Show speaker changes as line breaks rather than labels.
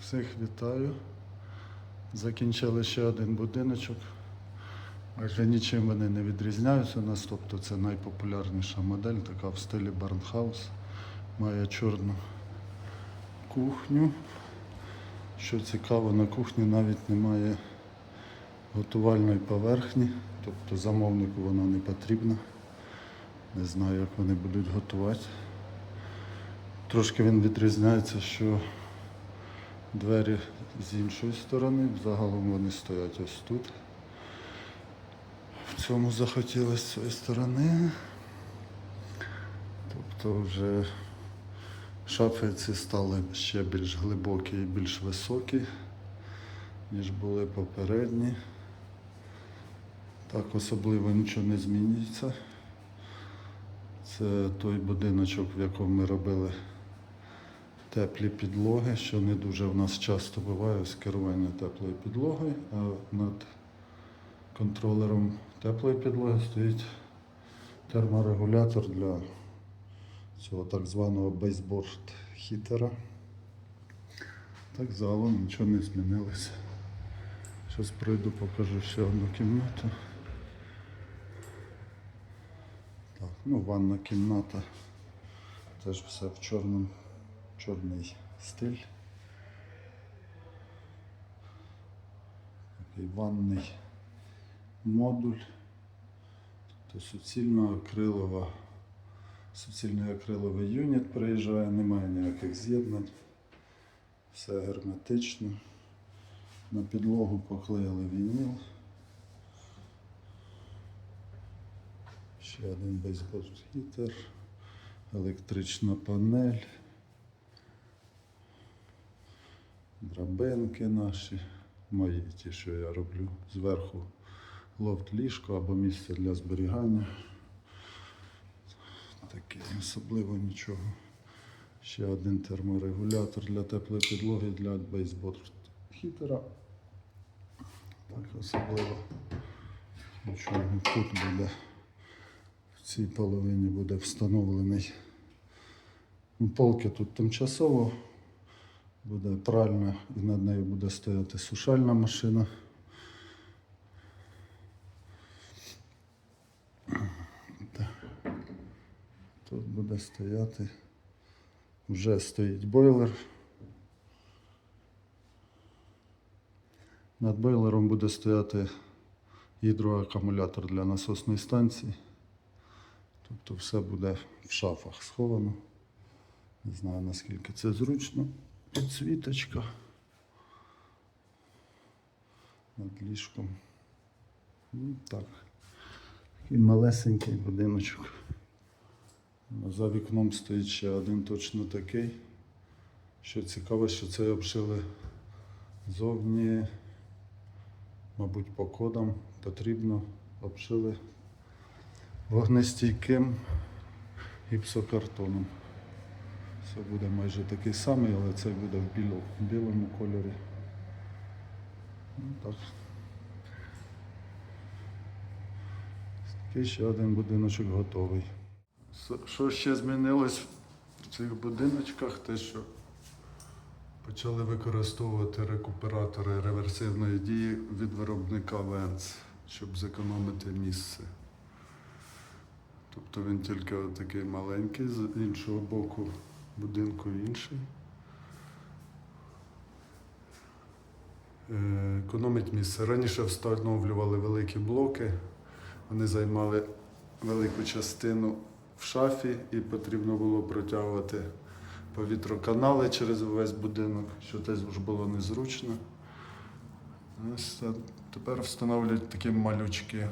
Всіх вітаю. Закінчили ще один будиночок. Майже нічим вони не відрізняються у нас, тобто це найпопулярніша модель, така в стилі Барнхаус. Має чорну кухню. Що цікаво, на кухні навіть немає готувальної поверхні, тобто замовнику вона не потрібна. Не знаю, як вони будуть готувати. Трошки він відрізняється, що двері з іншої сторони, загалом вони стоять ось тут. В цьому захотілося з цієї сторони. Тобто вже шафи ці стали ще більш глибокі і більш високі, ніж були попередні. Так особливо нічого не змінюється. Це той будиночок, в якому ми робили теплі підлоги, що не дуже в нас часто буває з керування теплою підлогою, а над контролером теплої підлоги стоїть терморегулятор для цього так званого бейсборд хітера. Так загалом нічого не змінилося. Зараз пройду, покажу ще одну кімнату. Так, ну, ванна кімната. Теж все в чорному, чорний стиль. Такий ванний модуль. Тобто суцільно акрилова, суцільний акриловий юніт приїжджає, немає ніяких з'єднань. Все герметично. На підлогу поклеїли вініл. Ще один гітер, електрична панель, драбинки наші, мої ті, що я роблю. Зверху лофт ліжко або місце для зберігання. Таке особливо нічого. Ще один терморегулятор для теплої підлоги для бейсборд хітера. Так особливо нічого тут буде. В цій половині буде встановлений. Полки тут тимчасово буде пральна і над нею буде стояти сушальна машина. Тут буде стояти, вже стоїть бойлер. Над бойлером буде стояти гідроакумулятор для насосної станції. Тобто все буде в шафах сховано. Не знаю наскільки це зручно. Підсвіточка над ліжком. Ну, так. Такий малесенький будиночок. За вікном стоїть ще один точно такий. Що цікаво, що це обшили зовні, мабуть, по кодам потрібно обшили вогнестійким гіпсокартоном. Це буде майже такий самий, але це буде в біло- в білому кольорі. Ну, так. Такий ще один будиночок готовий. Що ще змінилось в цих будиночках? Те, що почали використовувати рекуператори реверсивної дії від виробника Венц, щоб зекономити місце. Тобто він тільки такий маленький, з іншого боку будинку інший. Е, Економить місце. Раніше встановлювали великі блоки, вони займали велику частину в шафі і потрібно було протягувати повітроканали через увесь будинок, що теж ж було незручно. Тепер встановлюють такі малючки